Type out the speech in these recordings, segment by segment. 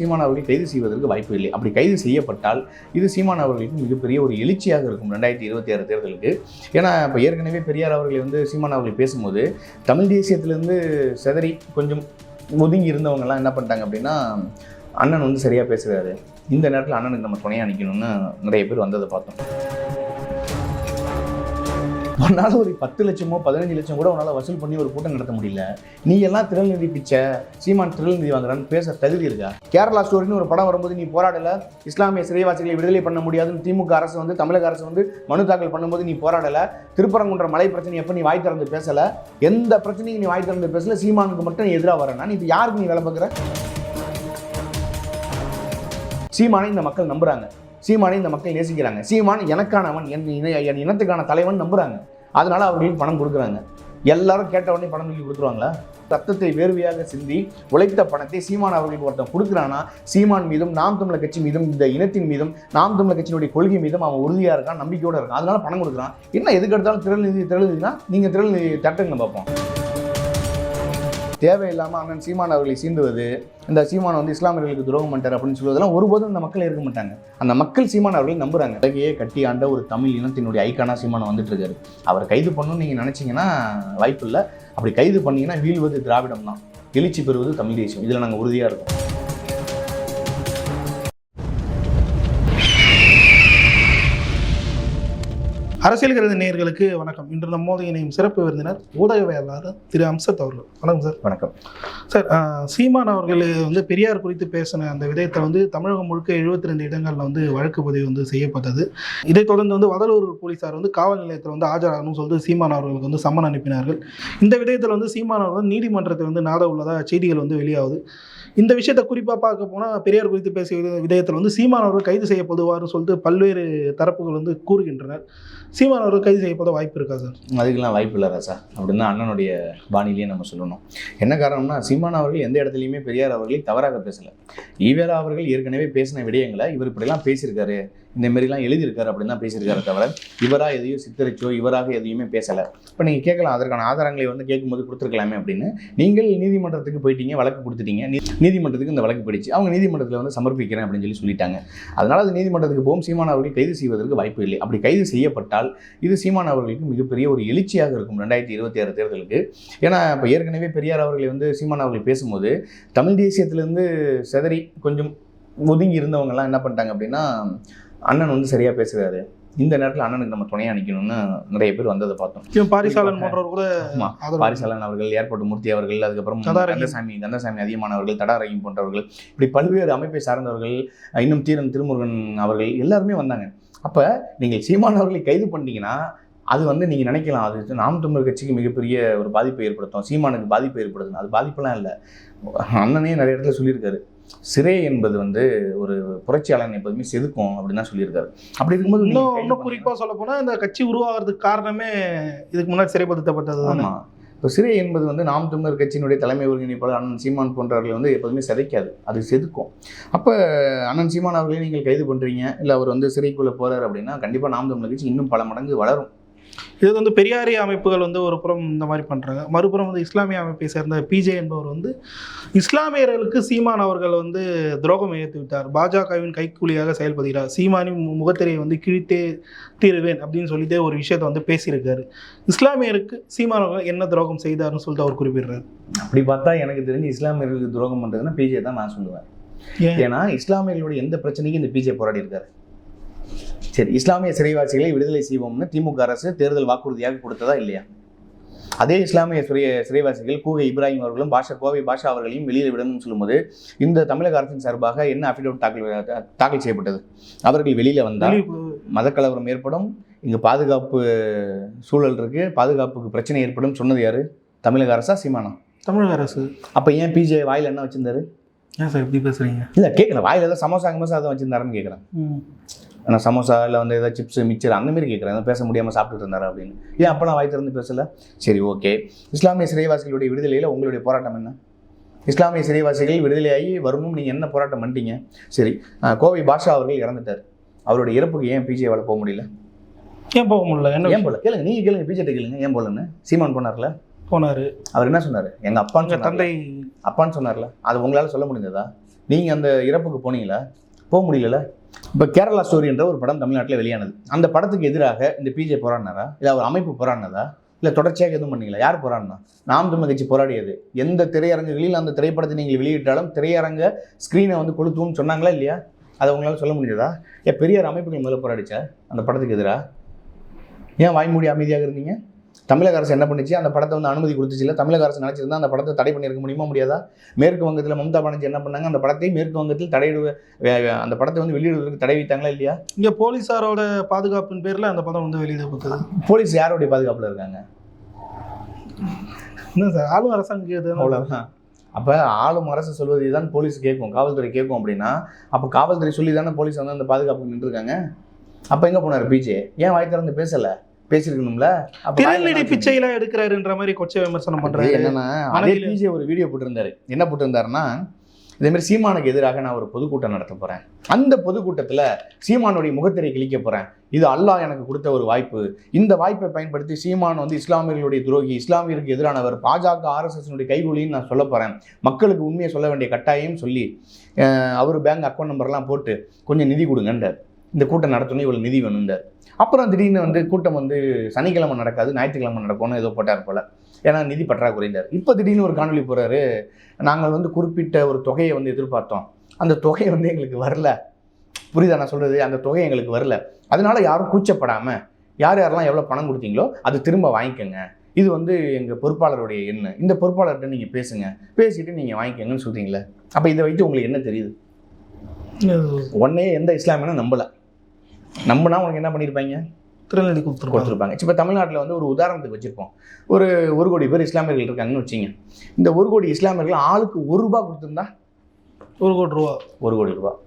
சீமான் அவர்களை கைது செய்வதற்கு வாய்ப்பு இல்லை. அப்படி கைது செய்யப்பட்டால் இது சீமான் அவர்களுக்கு மிகப்பெரிய ஒரு எழுச்சியாக இருக்கும் ரெண்டாயிரத்தி இருபத்தி ஆறு தேர்தலுக்கு. ஏன்னா இப்போ ஏற்கனவே பெரியார் அவர்களை வந்து சீமான் அவர்கள் பேசும்போது தமிழ் தேசியத்திலேருந்து செதறி கொஞ்சம் ஒதுங்கி இருந்தவங்கலாம் என்ன பண்ணிட்டாங்க அப்படின்னா அண்ணன் வந்து சரியாக பேசுகிறாரு இந்த நேரத்தில் அண்ணனுக்கு நம்ம துணையாக நிற்கணும்னு நிறைய பேர் வந்ததை பார்த்தோம். உன்னால் ஒரு பத்து லட்சமோ பதினஞ்சு லட்சம் கூட உன்னால் வசூல் பண்ணி ஒரு கூட்டம் நடத்த முடியல. நீ எல்லாம் திருநெல்வேலி பிச்சை சீமான் திருநெல்வேலி வாங்குறான்னு பேச தகுதி இருக்கா? கேரளா ஸ்டோரின்னு ஒரு படம் வரும்போது நீ போராடல இஸ்லாமிய சிறைவாசிகளை விடுதலை பண்ண முடியாதுன்னு திமுக அரசு வந்து தமிழக அரசு வந்து மனு தாக்கல் பண்ணும்போது நீ போராடல திருப்பரங்குன்ற மலை பிரச்சனை எப்போ நீ வாய் திறந்து பேசல எந்த பிரச்சனையும் நீ வாய் திறந்து பேசல சீமானுக்கு மட்டும் நீ எதிராக வரேன்னா நீ இப்போ யாருக்கு நீ வேலை பார்க்குற? சீமானை இந்த மக்கள் நம்புறாங்க. சீமானை இந்த மக்கள் நேசிக்கிறாங்க. சீமான் எனக்கானவன் என் இன என் இனத்துக்கான தலைவன் நம்புகிறாங்க அதனால அவர்களுக்கு பணம் கொடுக்குறாங்க. எல்லாரும் கேட்ட உடனே பணம் தூக்கி கொடுத்துருவாங்களா? ரத்தத்தை வேர்வையாக சிந்தி உழைத்த பணத்தை சீமான் அவர்களுக்கு ஒருத்தன் கொடுக்குறானா சீமான் மீதும் நாம் தமிழர் கட்சி மீதும் இந்த இனத்தின் மீதும் நாம் தமிழர் கட்சியினுடைய கொள்கை மீதும் அவன் உறுதியாக இருக்கான் நம்பிக்கையோடு இருக்கான். அதனால பணம் கொடுக்குறான். என்ன எதுக்கு எடுத்தாலும் திரள்நிதி திரள்நிதினா நீங்கள் திரள்நிதி தட்டுங்க பார்ப்போம். தேவையில்லாமல் அண்ணன் சீமான் அவர்களை சீண்டுவது இந்த சீமான் வந்து இஸ்லாமியர்களுக்கு துரோகம் பண்ணிட்டார் அப்படின்னு சொல்வதெல்லாம் ஒருபோதும் அந்த மக்கள் இருக்க மாட்டாங்க. அந்த மக்கள் சீமான் அவர்களை நம்புறாங்க. உலகையே கட்டி ஆண்ட ஒரு தமிழ் இனத்தினுடைய ஐக்கானா சீமான் வந்துட்டு இருக்காரு. அவர் கைது பண்ணணும்னு நீங்கள் நினச்சிங்கன்னா வாய்ப்பு இல்லை அப்படி கைது பண்ணீங்கன்னா வீழ்வது திராவிடம் தான் எழுச்சி பெறுவது தமிழ் தேசியம் இதில் நாங்கள் உறுதியாக இருக்கோம். அரசியல் கருது நேயர்களுக்கு வணக்கம். இன்று நம்மோடு இணையும் சிறப்பு விருந்தினர் ஊடகவியலாளர் திரு அம்சத் அவர்கள். வணக்கம் சார். வணக்கம். சார் சீமான் அவர்கள் வந்து பெரியார் குறித்து பேசின அந்த விடயத்தை வந்து தமிழகம் முழுக்க 72 ரெண்டு இடங்களில் வந்து வழக்கு பதிவு வந்து செய்யப்பட்டது. இதைத் தொடர்ந்து வந்து வடலூர் போலீசார் வந்து காவல் நிலையத்தில் வந்து ஆஜராகணும்னு சொல்லிட்டு சீமான் அவர்களுக்கு வந்து சம்மன் அனுப்பினார்கள். இந்த விடயத்தில் வந்து சீமான் அவர்கள் நீதிமன்றத்தில் வந்து நாட உள்ளதாக செய்திகள் வந்து வெளியாகுது. இந்த விஷயத்தை குறிப்பாக பார்க்க போனால் பெரியார் குறித்து பேசிய விதயத்தில் வந்து சீமான் அவர்கள் கைது செய்யப்படுவார்னு சொல்லிட்டு பல்வேறு தரப்புகள் வந்து கூறுகின்றனர். சீமான் அவர்கள் கைது செய்யப்பட வாய்ப்பு இருக்கா சார்? அதுக்கெல்லாம் வாய்ப்பு இல்லை ராசா அப்படின்னு தான் அண்ணனுடைய பாணியிலேயே நம்ம சொல்லணும். என்ன காரணம்னா சீமான் அவர்கள் எந்த இடத்துலையுமே பெரியார் அவர்களை தவறாக பேசலை. ஈவேலா அவர்கள் ஏற்கனவே பேசின விடயங்களை இவர் இப்படிலாம் பேசியிருக்காரு. இந்த மாதிரிலாம் எழுதியிருக்காரு அப்படின்னு தான் பேசியிருக்காரு தவிர இவராக எதையும் சித்தரிச்சோ இவராக எதையுமே பேசலை. இப்போ நீங்கள் கேட்கலாம் அதற்கான ஆதாரங்களை வந்து கேட்கும்போது கொடுத்துருக்கலாமே அப்படின்னு. நீங்கள் நீதிமன்றத்துக்கு போயிட்டீங்க வழக்கு கொடுத்துட்டீங்க. நீதிமன்றத்துக்கு இந்த வழக்கு போயிடுச்சு. அவங்க நீதிமன்றத்தில் வந்து சமர்ப்பிக்கிறேன் அப்படின்னு சொல்லி சொல்லிட்டாங்க. அதனால் அது நீதிமன்றத்துக்கு போகும். சீமான் அவர்கள் கைது செய்வதற்கு வாய்ப்பு இல்லை. அப்படி கைது செய்யப்பட்டால் இது சீமான் அவர்களுக்கு மிகப்பெரிய ஒரு எழுச்சியாக இருக்கும் ரெண்டாயிரத்தி இருபத்தி ஆறு தேர்தலுக்கு. ஏன்னா இப்போ ஏற்கனவே பெரியார் அவர்களை வந்து சீமான் அவர்கள் பேசும்போது தமிழ் தேசியத்திலேருந்து செதறி கொஞ்சம் ஒதுங்கி இருந்தவங்கலாம் என்ன பண்ணிட்டாங்க அப்படின்னா அண்ணன் வந்து சரியாக பேசுகிறாரு இந்த நேரத்தில் அண்ணனுக்கு நம்ம துணையாக நிற்கணும்னு நிறைய பேர் வந்ததை பார்த்தோம். பாரிசாலன் போன்றவர் கூட பாரிசாலன் அவர்கள் ஏர்போர்ட் மூர்த்தி அவர்கள் அதுக்கப்புறம். கந்தசாமி கந்தசாமி அதிகமானவர்கள் தடாரகம் போன்றவர்கள் இப்படி பல்வேறு அமைப்பை சார்ந்தவர்கள் இன்னும் தீரன் திருமுருகன் அவர்கள் எல்லாருமே வந்தாங்க. அப்போ நீங்கள் சீமான் அவர்களை கைது பண்ணிட்டீங்கன்னா அது வந்து நீங்கள் நினைக்கலாம் அது நாம் தமிழர் கட்சிக்கு மிகப்பெரிய ஒரு பாதிப்பை ஏற்படுத்தும் சீமானுக்கு பாதிப்பை ஏற்படுத்தும் அது பாதிப்பெல்லாம் இல்லை. அண்ணனே நிறைய இடத்துல சொல்லியிருக்காரு. சிறை என்பது வந்து ஒரு புரட்சியாளன் எப்போதுமே செதுக்கும் அப்படின்னு தான் சொல்லியிருக்காரு. அப்படி இருக்கும்போது இன்னும் இன்னும் பண்ணீங்கன்னா- குறிப்பா சொல்ல போனா இந்த கட்சி உருவாகிறதுக்கு காரணமே இதுக்கு முன்னாடி சிறைப்படுத்தப்பட்டது தானே? ஆமா. இப்போ சிறை என்பது வந்து நாம் தமிழர் கட்சியினுடைய தலைமை ஒருங்கிணைப்பாளர் அண்ணன் சீமான் போன்றவர்களை வந்து எப்போதுமே சிதைக்காது அது செதுக்கும். அப்போ அண்ணன் சீமான் அவர்களே நீங்கள் கைது பண்ணுறீங்க இல்லை அவர் வந்து சிறைக்குள்ளே போகிறார் அப்படின்னா கண்டிப்பாக நாம் தமிழர் கட்சி இன்னும் பல மடங்கு வளரும். இது வந்து பெரியாரிய அமைப்புகள் வந்து ஒரு புறம் இந்த மாதிரி பண்றாங்க. மறுபுறம் வந்து இஸ்லாமிய அமைப்பை சேர்ந்த பிஜே என்பவர் வந்து இஸ்லாமியர்களுக்கு சீமான் அவர்கள் வந்து துரோகம் இழைத்து விட்டார். பாஜகவின் கைக்கூலியாக செயல்படுகிறார். சீமானின் முகத்திரையை வந்து கிழித்தே தீருவேன் அப்படின்னு சொல்லிட்டு ஒரு விஷயத்தை வந்து பேசியிருக்காரு. இஸ்லாமியருக்கு சீமான் அவர்கள் என்ன துரோகம் செய்தார்னு சொல்லிட்டு அவர் குறிப்பிடுறாரு. அப்படி பார்த்தா எனக்கு தெரிஞ்சு இஸ்லாமியர்களுக்கு துரோகம் பண்ணுறதுன்னா பிஜே தான் நான் சொல்லுவேன். ஏன்? ஏன்னா இஸ்லாமியர்களுடைய எந்த பிரச்சனைக்கும் இந்த பிஜே போராடி இருக்காரு சரி இஸ்லாமிய சிறைவாசிகளை விடுதலை செய்வோம்னு திமுக அரசு தேர்தல் வாக்குறுதியாக கொடுத்ததா இல்லையா? அதே இஸ்லாமிய சிறை சிறைவாசிகள் கூகை இப்ராஹிம் அவர்களும் பாஷா கோவை பாஷா அவர்களையும் வெளியில் விடணும்னு சொல்லும்போது இந்த தமிழக அரசின் சார்பாக என்ன அஃபிடவிட் தாக்கல் தாக்கல் செய்யப்பட்டது? அவர்கள் வெளியில் வந்தால் மதக்கலவரம் ஏற்படும் இங்கே பாதுகாப்பு சூழல் இருக்கு பாதுகாப்புக்கு பிரச்சனை ஏற்படும் சொன்னது யாரு? தமிழக அரசா சீமானம் தமிழக அரசு. அப்போ ஏன் பிஜே வாயில் என்ன வச்சிருந்தாரு? ஏன் சார் இப்படி பேசுறீங்க? இல்லை கேட்கல வாயில் ஏதாவது சமோசா கமோசா அதை வச்சிருந்தாருன்னு கேட்குறேன் நான் சமோசா இல்லை வந்து ஏதாவது சிப்ஸ் அந்த மாதிரி கேட்குறேன் பேச முடியாமல் சாப்பிட்டுட்டு இருந்தாரா அப்படின்னு. ஏன் அப்போலாம் வாய் திறந்து பேசல? சரி ஓகே இஸ்லாமிய சிறைவாசிகளுடைய விடுதலையில் உங்களுடைய போராட்டம் என்ன? இஸ்லாமிய சிறைவாசிகள் விடுதலையாகி வரணும் நீங்கள் என்ன போராட்டம் பண்ணிட்டீங்க? சரி கோவை பாஷா அவர்கள் இறந்துட்டார். அவருடைய இறப்புக்கு ஏன் பிஜேவால் போக முடியல? ஏன் போக முடியல? என்ன ஏன் போல? கேளுங்க நீங்கள் கேளுங்க பிஜேட்ட கேளுங்க. ஏன் போலன்னு? சீமான் போனார்ல? போனாரு. அவர் என்ன சொன்னார்? எங்கள் அப்பான்னு. தந்தை அப்பான்னு சொன்னார்ல? அது உங்களால் சொல்ல முடிஞ்சதா? நீங்கள் அந்த இறப்புக்கு போனீங்களா? போக முடியல இப்போ கேரளா ஸ்டோரி என்ற ஒரு படம் தமிழ்நாட்டில் வெளியானது. அந்த படத்துக்கு எதிராக இந்த பிஜே போராடினாரா? இல்லை ஒரு அமைப்பு போராடினதா? இல்லை தொடர்ச்சியாக எதுவும் பண்ணீங்களா? யார் போராடினா? நாம் தமிழ் கட்சி போராடியது எந்த திரையரங்குகளில் அந்த திரைப்படத்தை நீங்கள் வெளியிட்டாலும் திரையரங்க ஸ்க்ரீனை வந்து கொளுத்தும்னு சொன்னாங்களா இல்லையா? அதை உங்களால் சொல்ல முடிஞ்சதா? ஏன் பெரியார் அமைப்புகள் முதல்ல போராடிச்சா அந்த படத்துக்கு எதிராக ஏன் வாய்மூடி அமைதியாக இருந்தீங்க? தமிழக அரசு என்ன பண்ணுச்சு? அந்த படத்தை வந்து அனுமதி கொடுத்துச்சு இல்லை? தமிழக அரசு நினச்சிருந்தா அந்த படத்தை தடை பண்ணியிருக்க முடியுமா முடியாதா? மேற்கு வங்கத்தில் மம்தா பானர்ஜி என்ன பண்ணாங்க? அந்த படத்தை மேற்கு வங்கத்தில் தடையிடுவ அந்த படத்தை வந்து வெளியிடுவதற்கு தடை வைத்தாங்களா இல்லையா? இங்க போலீசாரோட பாதுகாப்பின் பேர்ல அந்த படம் வந்து வெளியிடப்பட்டது போலீஸ் யாருடைய பாதுகாப்பில் இருக்காங்க? என்ன சார் ஆளும் அரசாங்கம் அவ்வளோதான் அப்போ ஆளும் அரசு சொல்வதை தான் போலீஸ் கேட்கும் காவல்துறை கேட்கும் அப்படின்னா அப்போ காவல்துறை சொல்லி தானே போலீஸ் வந்து அந்த பாதுகாப்புக்கு நின்றுருக்காங்க? அப்போ எங்கே போனார் பிஜே? ஏன் வாய் திறந்து பேசலை? பேசியிருக்கணும்ல என்ன பிச்சையில எடுக்கிறாருன்ற மாதிரி கொச்சை விமர்சனம் பண்றாரு என்னன்னா அதே பிஜே ஒரு வீடியோ போட்டிருந்தாரு. என்ன போட்டிருந்தாருன்னா இதே மாதிரி சீமானுக்கு எதிராக நான் ஒரு பொதுக்கூட்டம் நடத்த போறேன். அந்த பொதுக்கூட்டத்துல சீமானுடைய முகத்திரை கிழிக்க போறேன். இது அல்லாஹ் எனக்கு கொடுத்த ஒரு வாய்ப்பு. இந்த வாய்ப்பை பயன்படுத்தி சீமான் வந்து இஸ்லாமியர்களுடைய துரோகி இஸ்லாமியருக்கு எதிரானவர் பாஜக ஆர்எஸ்எஸ்னுடைய கைகூலின்னு நான் சொல்ல போறேன். மக்களுக்கு உண்மையை சொல்ல வேண்டிய கட்டாயம் சொல்லி அவர் பேங்க் அக்கௌண்ட் நம்பர்லாம் போட்டு கொஞ்சம் நிதி கொடுங்கன்றார். இந்த கூட்டம் நடத்தணும் இவ்வளவு நிதி வேணுன்றார் அப்புறம் திடீர்னு வந்து கூட்டம் வந்து சனிக்கிழமை நடக்காது ஞாயிற்றுக்கிழமை நடக்கும்னு ஏதோ போட்டார் போல. ஏன்னா நிதி பற்றாக்குறைந்தார் இப்போ திடீர்னு ஒரு காணொலி போறாரு. நாங்கள் வந்து குறிப்பிட்ட ஒரு தொகையை வந்து எதிர்பார்த்தோம். அந்த தொகை வந்து எங்களுக்கு வரல. புரியுதா நான் சொல்றது? அந்த தொகை எங்களுக்கு வரல. அதனால யாரும் கூச்சப்படாம யார் யாரெல்லாம் எவ்வளோ பணம் கொடுத்தீங்களோ அது திரும்ப வாங்கிக்கோங்க. இது வந்து எங்கள் பொறுப்பாளருடைய எண்ணு. இந்த பொறுப்பாளர்கிட்ட நீங்கள் பேசுங்க. பேசிட்டு நீங்கள் வாங்கிக்கோங்கன்னு சொல்றீங்களே. அப்போ இதை வைத்து உங்களுக்கு என்ன தெரியுது? உடனே எந்த இஸ்லாமியனும் நம்பல. நம்பினா உனக்கு என்ன பண்ணியிருப்பாங்க திருநெல்வேலி கொடுத்துருப்பாங்க. கொடுத்துருப்பாங்க. இப்போ தமிழ்நாட்டில் வந்து ஒரு உதாரணத்துக்கு வச்சுருப்போம். ஒரு ஒரு கோடி பேர் இஸ்லாமியர்கள் இருக்காங்கன்னு வச்சிங்க. இந்த ஒரு கோடி இஸ்லாமியர்கள் ஆளுக்கு ஒரு ரூபா கொடுத்துருந்தா? ஒரு கோடி ரூபா. ஒரு கோடி ரூபா.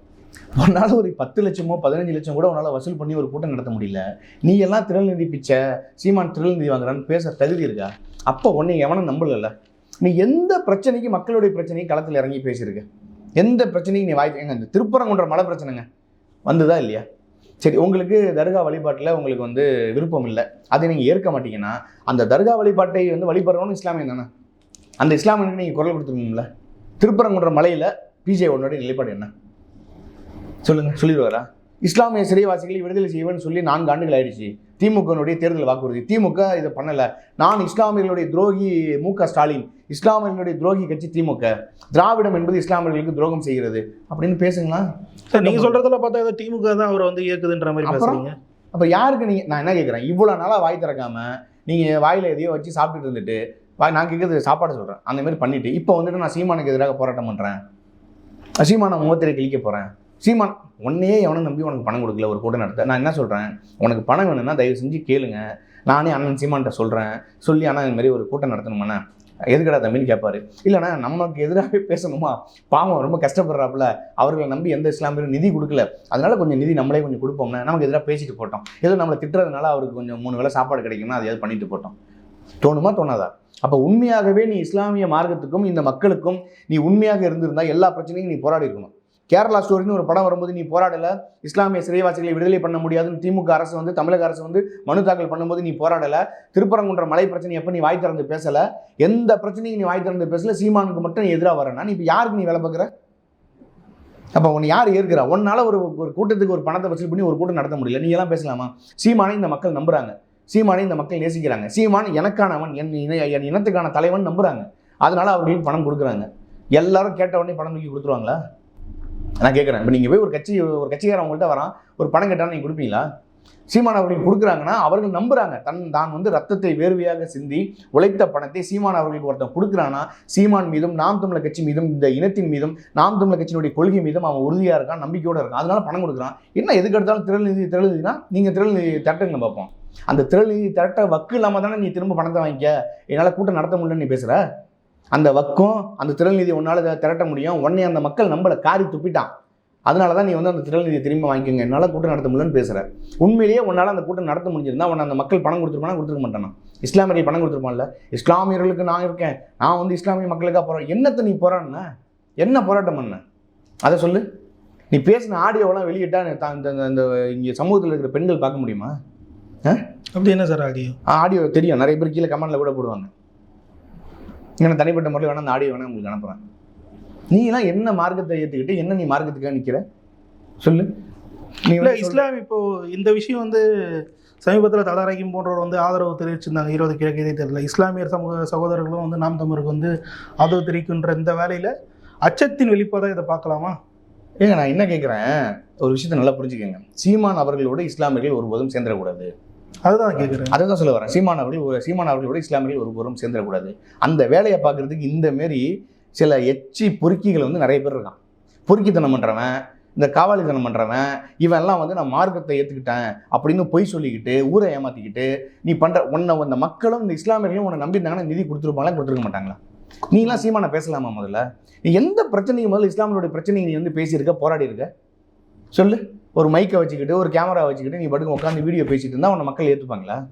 உன்னால் ஒரு பத்து லட்சமோ பதினஞ்சு லட்சம் கூட உன்னால் வசூல் பண்ணி ஒரு கூட்டம் நடத்த முடியல. நீ எல்லாம் திருநெல்வேலி பிச்சை சீமான் திருநெல்வேலி வாங்குறான்னு பேச தகுதி இருக்கா? அப்போ உன்னை எவனும் நம்பலல்ல. நீ எந்த பிரச்சனைக்கு மக்களுடைய பிரச்சனைக்கு களத்தில் இறங்கி பேசியிருக்க? எந்த பிரச்சனைக்கு நீ வாய் எங்க இந்த திருப்பரங்குன்ற மலை பிரச்சனைங்க வந்ததா இல்லையா? சரி உங்களுக்கு தர்கா வழிபாட்டில் உங்களுக்கு வந்து விருப்பம் இல்லை. அதை நீங்கள் ஏற்க மாட்டீங்கன்னா அந்த தர்கா வழிபாட்டை வந்து வழிபடுறவனும் இஸ்லாமியம் தானே? அந்த இஸ்லாமியனுக்கு நீங்கள் குரல் கொடுத்துருக்கீங்களா திருப்பரங்குன்ற மலையில் பிஜே உன்னுடைய நிலைப்பாடு என்ன? சொல்லுங்கள் சொல்லிடுவாரா? இஸ்லாமிய சிறைவாசிகளை விடுதலை செய்வேன்னு சொல்லி நான்கு ஆண்டுகள் ஆயிடுச்சு. திமுகனுடைய தேர்தல் வாக்குறுதி. திமுக இதை பண்ணல. நான் இஸ்லாமியர்களுடைய துரோகி மு க ஸ்டாலின் இஸ்லாமியர்களுடைய துரோகி கட்சி திமுக. திராவிடம் என்பது இஸ்லாமியர்களுக்கு துரோகம் செய்கிறது. அப்படின்னு பேசுங்களா? சார் நீங்க சொல்றதுல பார்த்தா ஏதோ திமுக தான் அவரை வந்து இயக்குதுன்ற மாதிரி? பேசுறீங்க. அப்போ யாருக்கு நீங்கள் நான் என்ன கேட்குறேன் இவ்வளோ நாளாக வாய் திறக்காம நீங்கள் வாயில் எதையோ வச்சு சாப்பிட்டுட்டு இருந்துட்டு வாய் நான் கேட்குறது சாப்பாடு சொல்கிறேன் அந்த மாதிரி பண்ணிட்டு இப்போ வந்துட்டு நான் சீமானுக்கு எதிராக போராட்டம் பண்ணுறேன் சீமான முகத்திரை கிழிக்க போகிறேன் சீமான் உன்னையே எவனை நம்பி உனக்கு பணம் கொடுக்கல ஒரு கூட்டம் நடத்த. நான் என்ன சொல்கிறேன் உனக்கு பணம் வேணும்னா தயவு செஞ்சு கேளுங்க. நானே அண்ணன் சீமான்கிட்ட சொல்கிறேன் சொல்லி ஆனால் இந்த மாதிரி ஒரு கூட்டம் நடத்தணுமாண்ணா? எதுக்கடா தம்பின்னு கேட்பாரு இல்லைண்ணா நமக்கு எதிராகவே பேசணுமா? பாவம் ரொம்ப கஷ்டப்படுறாப்புல. அவர்களை நம்பி எந்த இஸ்லாமியரும் நிதி கொடுக்கல. அதனால கொஞ்சம் நிதி நம்மளே கொஞ்சம் கொடுப்போம்னா நமக்கு எதிராக பேசிட்டு போட்டோம். ஏதோ நம்மளை திட்டுறதுனால அவருக்கு கொஞ்சம் மூணு வேளை சாப்பாடு கிடைக்கும்னா அதை எதாவது பண்ணிட்டு போட்டோம். தோணுமா? தோணாதா? அப்போ உண்மையாகவே நீ இஸ்லாமிய மார்க்கத்துக்கும் இந்த மக்களுக்கும் நீ உண்மையாக இருந்திருந்தா எல்லா பிரச்சனையும் நீ போராடி இருக்கணும். கேரளா ஸ்டோரின்னு ஒரு படம் வரும்போது நீ போராடல இஸ்லாமிய சிறைவாசிகளை விடுதலை பண்ண முடியாதுன்னு திமுக அரசு வந்து தமிழக அரசு வந்து மனு தாக்கல் பண்ணும்போது நீ போராடல. திருப்பரங்குன்ற மலை பிரச்சனை எப்போ நீ வாய் திறந்து பேசல? எந்த பிரச்சனையும் நீ வாய் திறந்து பேசல. சீமானுக்கு மட்டும் நீ எதிராக வரேன்னா நீ இப்போ யாருக்கு நீ வேலை பார்க்குற? அப்போ உன்னை யார் ஏற்கிறா? உன்னால் ஒரு ஒரு கூட்டத்துக்கு ஒரு பணத்தை வசூல் பண்ணி ஒரு கூட்டம் நடத்த முடியல. நீ எல்லாம் பேசலாமா? சீமானை இந்த மக்கள் நம்புறாங்க. சீமானை இந்த மக்கள் நேசிக்கிறாங்க. சீமான் எனக்கானவன் என் இன என் இனத்துக்கான தலைவன் நம்புறாங்க. அதனால அவர்களுக்கு பணம் கொடுக்குறாங்க. எல்லாரும் கேட்ட உடனே பணம் தூக்கி கொடுத்துருவாங்களா? நான் கேட்குறேன் இப்போ நீங்கள் போய் ஒரு கட்சி ஒரு கட்சிக்காரன் உங்கள்கிட்ட வரான் ஒரு பணம் கேட்டாலும் நீங்கள் கொடுப்பீங்களா? சீமான் அவர்களுக்கு கொடுக்குறாங்கன்னா அவர்கள் நம்புறாங்க. தன் தான் வந்து ரத்தத்தை வேர்வையாக சிந்தி உழைத்த பணத்தை சீமான் அவர்களுக்கு ஒருத்தன் கொடுக்குறான்னா சீமான் மீதும் நாம் தமிழர் கட்சி மீதும் இந்த இனத்தின் மீதும் நாம் தமிழர் கட்சியினுடைய கொள்கை மீதும் அவன் உறுதியாக இருக்கான் நம்பிக்கையோடு இருக்கான். அதனால பணம் கொடுக்குறான். என்ன எதுக்கு எடுத்தாலும் திரள் நிதி திரள் நிதினா நீங்கள் திரள் நிதி திரட்டுங்க பார்ப்போம். அந்த திரள் நிதி திரட்ட வக்கு இல்லாமல் தானே நீ திரும்ப பணத்தை வாங்கிக்க? என்னால் கூட்டம் நடத்த முடியலன்னு நீ பேசுகிற அந்த வக்கும் அந்த திரள் நிதி உன்னால் திரட்ட முடியும். உடனே அந்த மக்கள் நம்மளை காரி துப்பிட்டான். அதனால தான் நீ வந்து அந்த திரள் நிதியை திரும்ப வாங்கிக்கோங்க. என்னால் கூட்டம் நடத்த முடியலன்னு பேசுகிற உண்மையிலேயே உன்னால் அந்த கூட்டம் நடத்த முடிஞ்சிருந்தா உன்னை அந்த மக்கள் பணம் கொடுத்துருப்பானா கொடுத்துருக்க மாட்டானா? இஸ்லாமியர்கள் பணம் கொடுத்துருப்பான்ல இஸ்லாமியர்களுக்கு நான் இருக்கேன். நான் வந்து இஸ்லாமிய மக்களுக்காக போகிறேன் என்னத்தை நீ போராடின? என்ன போராட்டம் பண்ண? அதை சொல்லு. நீ பேசின ஆடியோவெல்லாம் வெளியிட்டா இந்த இங்கே சமூகத்தில் இருக்கிற பெண்கள் பார்க்க முடியுமா? அப்படி என்ன சார் ஆடியோ? ஆடியோ தெரியும். நிறைய பேர் கீழே கமெண்ட்ல கூட போடுவாங்க. ஏன்னா தனிப்பட்ட முறையில் வேணால் அந்த ஆடியோ வேணால் உங்களுக்கு அனுப்புகிறேன் நீ எல்லாம் என்ன மார்க்கத்தை ஏத்துக்கிட்டு என்ன நீ மார்க்கத்துக்காக நிக்கிற? சொல்லு. நீ இல்ல. இஸ்லாம் இப்போ இந்த விஷயம் வந்து சமீபத்தில் தடாரகிம் போன்றவர் வந்து ஆதரவு தெரிவிச்சிருந்தாங்க ஈரோடு கிழக்கு இடைத்தேர்தலில் இஸ்லாமியர் சமூக சகோதரர்களும் வந்து நாம் தமிழருக்கு வந்து ஆதரவு தெரிவிக்கின்ற இந்த வேலையில அச்சத்தின் வெளிப்பாடாக இதை பார்க்கலாமா? ஏங்க நான் என்ன கேட்குறேன் ஒரு விஷயத்தை நல்லா புரிஞ்சுக்கங்க. சீமான் அவர்களோட இஸ்லாமியர்கள் ஒருபோதும் சேர்ந்துடக்கூடாது. அதுதான் கேட்குறேன் அதை தான் சொல்ல வரேன். சீமான் அவர்கள் ஒரு- சீமான் அவர்களோட இஸ்லாமியர்கள் ஒருபோதும் சேர்ந்துடக்கூடாது. அந்த வேலையை பார்க்குறதுக்கு இந்த மாரி சில எச்சி பொறுக்கிகள் வந்து நிறைய பேர் இருக்கான். பொறுக்கித்தனம் பண்ணுறவன் இந்த காவாலித்தனம் பண்ணுறவன் இவெல்லாம் வந்து நான் மார்க்கத்தை ஏற்றுக்கிட்டேன் அப்படின்னு பொய் சொல்லிக்கிட்டு ஊரை ஏமாற்றிக்கிட்டு நீ பண்ணுற உன்னை அந்த மக்களும் இந்த இஸ்லாமியர்களும் உன்னை நம்பியிருந்தாங்கன்னா நிதி கொடுத்துருப்பாங்களா கொடுத்துருக்க மாட்டாங்களா? நீலாம் சீமானை பேசலாமா முதல்ல? நீ எந்த பிரச்சனையும் முதல்ல இஸ்லாமியோட பிரச்சனையை நீ வந்து பேசியிருக்க போராடி இருக்க சொல்லு. ஒரு மைக்கை வச்சுக்கிட்டு ஒரு கேமரா வச்சுக்கிட்டு நீ படுக்க உட்காந்து வீடியோ பேசிட்டு இருந்தால் உன்னை மக்கள் ஏற்றுப்பாங்களா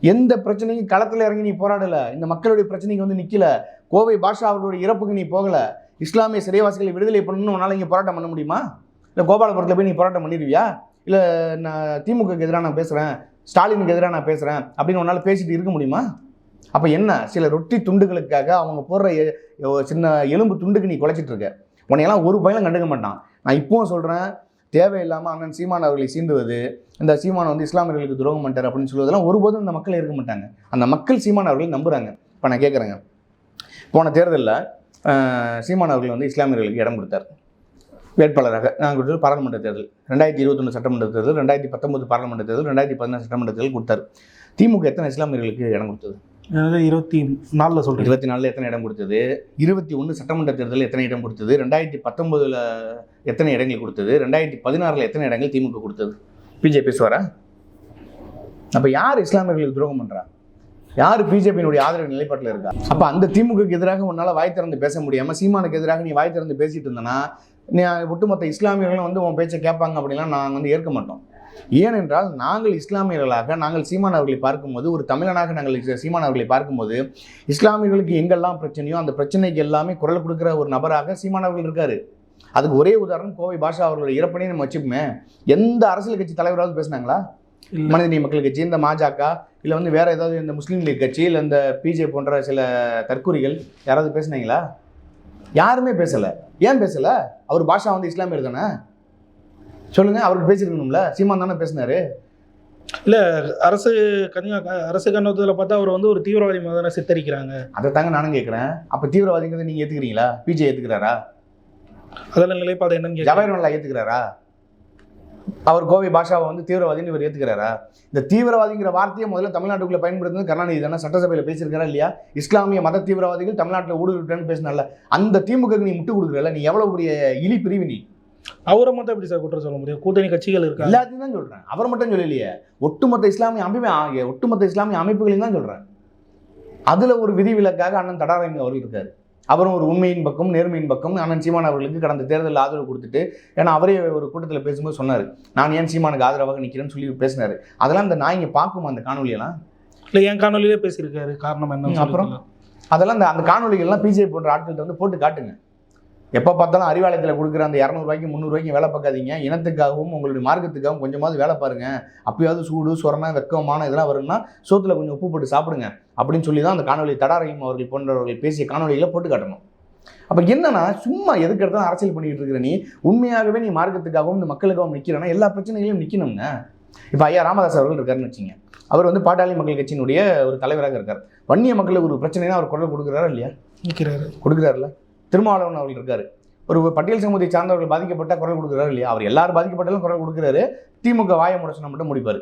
எந்த பிரச்சனையும் களத்தில் இறங்கி நீ போராடலை. இந்த மக்களுடைய பிரச்சனைக்கு வந்து நிற்கல கோவை பாஷா அவர்களுடைய இறப்புக்கு நீ போகலை. இஸ்லாமிய சிறைவாசிகளை விடுதலை பண்ணணும்னு உன்னால் இங்கே போராட்டம் பண்ண முடியுமா? இல்லை கோபாலபுரத்தில் போய் நீ போராட்டம் பண்ணிடுவியா? இல்லை நான் திமுகக்கு எதிராக நான் பேசுகிறேன் ஸ்டாலினுக்கு எதிராக நான் பேசுகிறேன் அப்படின்னு உன்னால் பேசிட்டு இருக்க முடியுமா? அப்போ என்ன? சில ரொட்டி துண்டுகளுக்காக அவங்க போடுற எ- சின்ன எலும்பு துண்டுக்கு நீ குலைச்சிட்டு இருக்க. உன்னையெல்லாம் ஒரு பயிலும் கண்டுக்க மாட்டான். நான் இப்போவும் சொல்கிறேன் தேவையில்லாமல் அண்ணன் சீமான் அவர்களை சீண்டுவது இந்த சீமான் வந்து இஸ்லாமியர்களுக்கு துரோகம் பண்ணிட்டார் அப்படின்னு சொல்லுவதெல்லாம் ஒருபோதும் இந்த மக்கள் இருக்க மாட்டாங்க. அந்த மக்கள் சீமான் அவர்களை நம்புகிறாங்க இப்போ நான் கேட்குறேங்க போன தேர்தலில் சீமான் அவர்கள் வந்து இஸ்லாமியர்களுக்கு இடம் கொடுத்தார். வேட்பாளராக நான் கொடுத்தது பாராளுமன்ற தேர்தல். ரெண்டாயிரத்தி இருபத்தொன்று சட்டமன்ற தேர்தல் ரெண்டாயிரத்தி பத்தொன்பது பாராளுமன்ற தேர்தல் ரெண்டாயிரத்தி பதினாறு சட்டமன்ற தேர்தல் கொடுத்தார். திமுக எத்தனை இஸ்லாமியர்களுக்கு இடம் கொடுத்தது? இருபத்தி நாலில் சொல்கிறேன் இருபத்தி நாலில் எத்தனை இடம் கொடுத்தது? இருபத்தி ஒன்று சட்டமன்ற தேர்தலில் எத்தனை இடம் கொடுத்தது? ரெண்டாயிரத்தி பத்தொம்போதில் எத்தனை இடங்கள் கொடுத்தது? ரெண்டாயிரத்தி பதினாறில் எத்தனை இடங்கள் திமுக கொடுத்தது? பிஜேபி பேசுவாரா? அப்போ யார் இஸ்லாமியர்களுக்கு துரோகம் பண்ணுறா யார் பிஜேபியினுடைய ஆதரவு நிலைப்பாட்டில் இருக்கா? அப்போ அந்த திமுகக்கு எதிராக உன்னால் வாய் திறந்து பேச முடியாமல் சீமானுக்கு எதிராக நீ வாய் திறந்து பேசிட்டு இருந்தனா நீ ஒட்டுமொத்த இஸ்லாமியர்களும் வந்து உன் பேச்சை கேட்பாங்க அப்படிலாம் நாங்கள் வந்து ஏற்க மாட்டோம். ஏனென்றால் நாங்கள் இஸ்லாமியர்களாக நாங்கள் சீமான் அவர்களை பார்க்கும்போது ஒரு தமிழனாக நாங்கள் சீமான் அவர்களை பார்க்கும்போது இஸ்லாமியர்களுக்கு எங்கெல்லாம் பிரச்சனையோ அந்த பிரச்சனைக்கு எல்லாமே குரல் கொடுக்குற ஒரு நபராக சீமான் அவர்கள் இருக்காரு. அதுக்கு ஒரே உதாரணம் கோவை பாஷா அவர்களோட இறப்பனே நம்ம வச்சுப்போமே எந்த அரசியல் கட்சி தலைவராவது பேசுனாங்களா? இல்லை. மனிதநேய மக்கள் கட்சி இந்த மாஜாக்க இல்லை வந்து வேற ஏதாவது இந்த முஸ்லீம் லீக் கட்சி இல்லை இந்த பிஜே போன்ற சில தற்கூரிகள் யாராவது பேசுனீங்களா? யாருமே பேசல. ஏன் பேசல? அவர் பாஷா வந்து இஸ்லாமியர் தானே? சொல்லுங்க அவருக்கு பேசியிருக்கணும்ல சீமான் தானே பேசினாரு. அரசு கன்னியா அரசு கண்ணோட்டத்தில் பார்த்தா அவர் வந்து ஒரு தீவிரவாதி மாதிரி சித்தரிக்கிறாங்க. அதை தாங்க நானும் கேட்குறேன் அப்போ தீவிரவாதிங்கிறத நீங்கள் ஏற்றுக்கிறீங்களா பிஜே ஏற்றுக்கிறாரா அதெல்லாம் நிலைப்பாடு என்னன்னு ஜவஹர்லால் ஏற்றுக்கிறாரா அவர் கோவை பாஷாவை வந்து தீவிரவாதின்னு இவர் ஏற்றுக்கிறாரா இந்த தீவிரவாதிங்கிற வார்த்தையை முதல்ல தமிழ்நாட்டுக்குள்ள பயன்படுத்துறது கருணாநிதி தானே? சட்டசபையில் பேசியிருக்காரா இல்லையா? இஸ்லாமிய மத தீவிரவாதிகள் தமிழ்நாட்டில் ஊடுருவிட்டேன்னு பேசினால அந்த திமுகக்கு நீ முட்டு கொடுக்குறல நீ எவ்வளவு பெரிய இலி பிரிவு நீ? அவரை மட்டும் எப்படி சார் குற்றம் சொல்ல முடியும்? கூட்டணி கட்சிகள் இருக்காங்க எல்லாத்தையும் தான் சொல்றேன். அவர் மட்டும் சொல்லலையே. ஒட்டுமொத்த இஸ்லாமிய அமைப்பு ஒட்டுமொத்த இஸ்லாமிய அமைப்புகளையும் தான் சொல்றேன். அதுல ஒரு விதிவிலக்காக அண்ணன் தடாரங்க அவர்கள் இருக்காரு. அவரும் ஒரு உண்மையின் பக்கம் நேர்மையின் பக்கம் அண்ணன் சீமான் அவர்களுக்கு கடந்த தேர்தலில் ஆதரவு கொடுத்துட்டு ஏன்னா அவரே ஒரு கூட்டத்தில் பேசும்போது சொன்னார். நான் ஏன் சீமானுக்கு ஆதரவாக நிற்கிறேன்னு சொல்லி பேசினாரு. அதெல்லாம் அந்த நாய்ங்க பார்க்குமா அந்த காணொலியெல்லாம் இல்லை என் காணொலியிலே பேசியிருக்காரு. காரணம் என்ன அப்புறம்? அதெல்லாம் அந்த அந்த காணொலிகள்லாம் பிஜே போன்ற ஆட்கள்கிட்ட வந்து போட்டு காட்டுங்க. எப்போ பார்த்தாலும் அறிவாலயத்தில் கொடுக்குற அந்த இரநூறுவாய்க்கு முந்நூறுவாய்க்கு வேலை பார்க்காதீங்க. இனத்துக்காகவும் உங்களுடைய மார்க்கத்துக்காகவும் கொஞ்சமாவது வேலை பாருங்க. அப்பயாவது சூடு சொரணை வெக்கமான இதெல்லாம் வரும்னா சோத்துல கொஞ்சம் உப்பு போட்டு சாப்பிடுங்க. அப்படின்னு சொல்லி தான் அந்த காணொலி தடாரையும் அவர்கள் போன்றவர்கள் பேசிய காணொலிகளை போட்டு காட்டணும். அப்போ என்னன்னா சும்மா எதுக்கு எடுத்தாலும் அரசியல் பண்ணிட்டு இருக்கிற நீ உண்மையாகவே நீ மார்க்கத்துக்காகவும் இந்த மக்களுக்காகவும் நிற்கிறனா எல்லா பிரச்சனைகளையும் நிற்கணுங்க இப்போ ஐயா ராமதாஸ் அவர்கள் இருக்காருன்னு வச்சுங்க அவர் வந்து பாட்டாளி மக்கள் கட்சியினுடைய ஒரு தலைவராக இருக்கார். வன்னிய மக்களுக்கு ஒரு பிரச்சனைனா அவர் குரல் கொடுக்குறாரா இல்லையா? நிற்கிறாரு கொடுக்குறாருல திருமாவளவன் அவர்கள் இருக்காரு. ஒரு பட்டியல் சமூகத்தை சார்ந்தவர்கள் பாதிக்கப்பட்ட குரல் கொடுக்குறாரு இல்லையா? அவர் எல்லாரும் பாதிக்கப்பட்டாலும் குரல் கொடுக்குறாரு. திமுக வாயை முடச்சனை மட்டும் முடிப்பார்.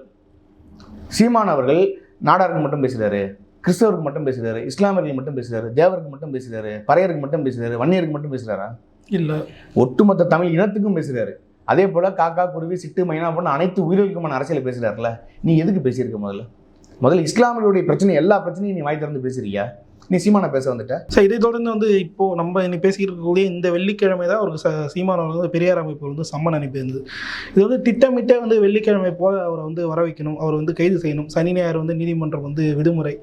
சீமான் அவர்கள் நாடாருக்கு மட்டும் பேசுறாரு. கிறிஸ்தவருக்கு மட்டும் பேசுறாரு. இஸ்லாமியர்கள் மட்டும் பேசுறாரு. தேவருக்கு மட்டும் பேசுறாரு. பறையருக்கு மட்டும் பேசுறாரு. வன்னியருக்கு மட்டும் பேசுறாரா? இல்லை. ஒட்டுமொத்த தமிழ் இனத்துக்கும் பேசுறாரு. அதே போல காக்கா குருவி சிட்டு மைனா போன்ற அனைத்து உயிர்களுக்குமான அரசியலை பேசுறாருல. நீ எதுக்கு பேசியிருக்க முதல்ல? முதல்ல இஸ்லாமியர்களுடைய பிரச்சனை எல்லா பிரச்சனையும் நீ வாய் திறந்து பேசுறியா? நீ சீமான பேச வந்துட்ட? சார் இதை தொடர்ந்து வந்து இப்போ நம்ம இன்னைக்கு பேசிக்கிட்டு இருக்கக்கூடிய இந்த வெள்ளிக்கிழமை தான் ச- சீமான் வந்து பெரியார் அமைப்பு வந்து சம்மன் அனுப்பியிருந்தது இது வந்து திட்டமிட்டே வந்து வெள்ளிக்கிழமை போல அவரை வந்து வர வைக்கணும் அவர் வந்து கைது செய்யணும். சனி ஞாயிறு வந்து நீதிமன்றம் வந்து விடுமுறை.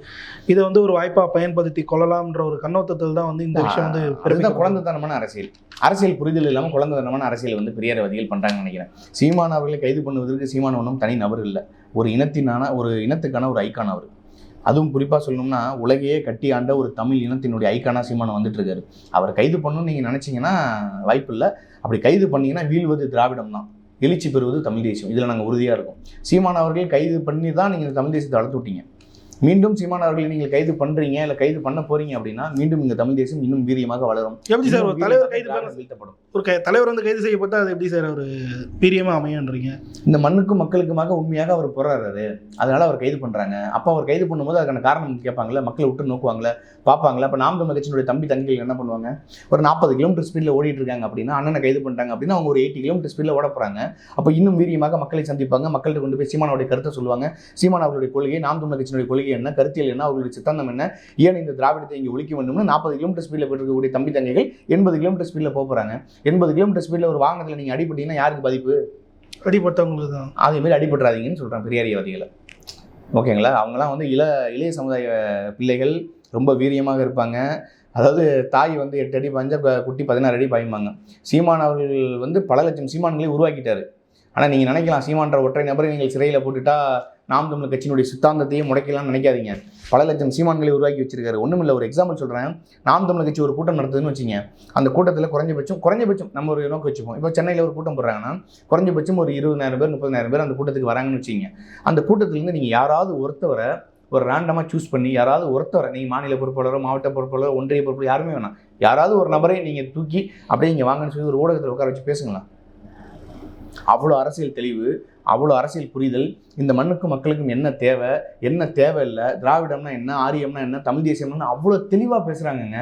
இதை வந்து ஒரு வாய்ப்பாக பயன்படுத்தி கொள்ளலாம்ன்ற ஒரு கண்ணோட்டத்தில் தான் வந்து இந்த விஷயம் வந்து அதுதான். குழந்தைத்தனமான அரசியல். அரசியல் புரிதல் இல்லாமல் குழந்தைத்தனமான அரசியல் வந்து பெரியாரவாதிகள் பண்றாங்கன்னு நினைக்கிறேன். சீமான் அவர்களை கைது பண்ணுவதற்கு சீமான் ஒன்றும் தனி நபர் இல்லை. ஒரு இனத்தினான ஒரு இனத்துக்கான ஒரு ஐக்கான் அவர். அதுவும் குறிப்பாக சொல்லணும்னா உலகையே கட்டி ஆண்ட ஒரு தமிழ் இனத்தினுடைய ஐக்கானா சீமானம் வந்துட்டு இருக்காரு அவர் கைது பண்ணணும்னு நீங்கள் நினச்சிங்கன்னா வாய்ப்பு இல்லை. அப்படி கைது பண்ணிங்கன்னா வீழ்வது திராவிடம் தான். எழுச்சி பெறுவது தமிழ் தேசியம். இதில் நாங்கள் உறுதியாக இருக்கோம். சீமான் அவர்கள் கைது பண்ணி தான் நீங்கள் தமிழ் தேசியத்தை வளர்த்து விட்டீங்க. மீண்டும் சீமான் அவர்களை நீங்கள் கைது பண்ணுறீங்க இல்லை கைது பண்ண போறீங்க அப்படின்னா மீண்டும் இந்த தமிழ் தேசியம் இன்னும் வீரியமாக வளரும். எப்படி சார் ஒரு தலைவர் கைது வீழ்த்தப்படும். ஒரு தலைவர் வந்து கைது செய்யப்பட்டா அது எப்படி சார் ஒரு வீரியமா அமையன்றீங்க இந்த மண்ணுக்கும் மக்களுக்குமாக உண்மையாக அவர் போராடுறாரு. அதனால அவர் கைது பண்றாங்க. அப்போ அவர் கைது பண்ணும்போது அதுக்கான காரணம் கேட்பாங்கல்ல? மக்களை விட்டு நோக்குவாங்கல்ல பார்ப்பாங்களா? அப்போ நாம் தமிழ் கட்சியினுடைய தம்பி தங்கிகள் என்ன பண்ணுவாங்க? ஒரு நாற்பது கிலோமீட்டர் ஸ்பீடில் ஓடிட்டு இருக்காங்க அப்படின்னா அண்ணனை கைது பண்ணிட்டாங்க அப்படின்னா அவங்க ஒரு எயிட்டி கிலோமீட்டர் ஸ்பீடில் ஓட போறாங்க. அப்போ இன்னும் வீரியமாக மக்களை சந்திப்பாங்க. மக்கள்கிட்ட கொண்டு போய் சீமானோடைய கருத்தை சொல்லுவாங்க. சீமான் அவருடைய கொள்கை நாம் தமிழ் கட்சியினுடைய கொள்கை என்ன கருத்தியல் என்ன அவர்களுடைய சித்தாந்தம் என்ன? ஏன் இந்த திராவிடத்தை இங்கே ஒழிக்க வேண்டும்னு நாற்பது கிலோமீட்டர் ஸ்பீடில் போயிட்டு இருக்கக்கூடிய தம்பி தங்கைகள் எண்பது கிலோமீட்டர் ஸ்பீடில் போக போறாங்க. எண்பது கிலோமீட்டர் ஸ்பீடில் ஒரு வாகனத்தில் நீங்கள் அடிபட்டீங்கன்னா யாருக்கு பாதிப்பு? அடிப்பட்டவங்களுக்கு தான் அதே மாதிரி அடிபட்டுறாதீங்கன்னு சொல்கிறேன் பெரியாரியவாதிகளை ஓகேங்களா? அவங்களாம் வந்து இள இளைய சமுதாய பிள்ளைகள் ரொம்ப வீரியமாக இருப்பாங்க. அதாவது தாய் வந்து எட்டு அடி பாஞ்சா குட்டி பதினாறு அடி பாய்ப்பாங்க சீமான் அவர்கள் வந்து பல லட்சம் சீமான்களை உருவாக்கிட்டாரு. ஆனால் நீங்கள் நினைக்கலாம் சீமான்ற ஒற்றை நபரை நீங்கள் சிறையில் போட்டுட்டா நாம் தமிழ் கட்சியினுடைய சித்தாந்தத்தையும் முடைக்கலாம்னு நினைக்காதீங்க. பல லட்சம் சீமான்களை உருவாக்கி வச்சிருக்காரு. ஒன்றும் இல்லை ஒரு எக்ஸாம்பிள் சொல்கிறேன் நாம் தமிழ் கட்சி ஒரு கூட்டம் நடத்துதுன்னு வச்சுங்க அந்த கூட்டத்தில் குறைஞ்சபட்சம் குறைஞ்சபட்சம் நம்ம ஒரு நோக்கம் வச்சுப்போம். இப்போ சென்னையில் ஒரு கூட்டம் போடுறாங்கன்னா குறைஞ்சபட்சம் ஒரு இருபதாயிரம் பேர் முப்பதாயிரம் பேர் அந்த கூட்டத்துக்கு வராங்கன்னு வச்சுங்க அந்த கூட்டத்திலேருந்து நீங்கள் யாராவது ஒருத்தவரை ஒரு ரேண்டமாக சூஸ் பண்ணி யாராவது ஒருத்தவரை நீங்கள் மாநில பொறுப்பாளரோ மாவட்ட பொறுப்பாளரோ ஒன்றிய பொறுப்பாளர் யாருமே வேணாம். யாராவது ஒரு நபரை நீங்கள் தூக்கி அப்படியே இங்கே வாங்கன்னு சொல்லி ஒரு ஊடகத்தில் உட்கார வச்சு பேசுங்களேன். அவ்வளோ அரசியல் தெளிவு அவ்வளோ அரசியல் புரிதல் இந்த மண்ணுக்கும் மக்களுக்கும் என்ன தேவை என்ன தேவை இல்லை திராவிடம்னா என்ன ஆரியம்னா என்ன தமிழ் தேசியம்னா அவ்வளோ தெளிவாக பேசுகிறாங்கங்க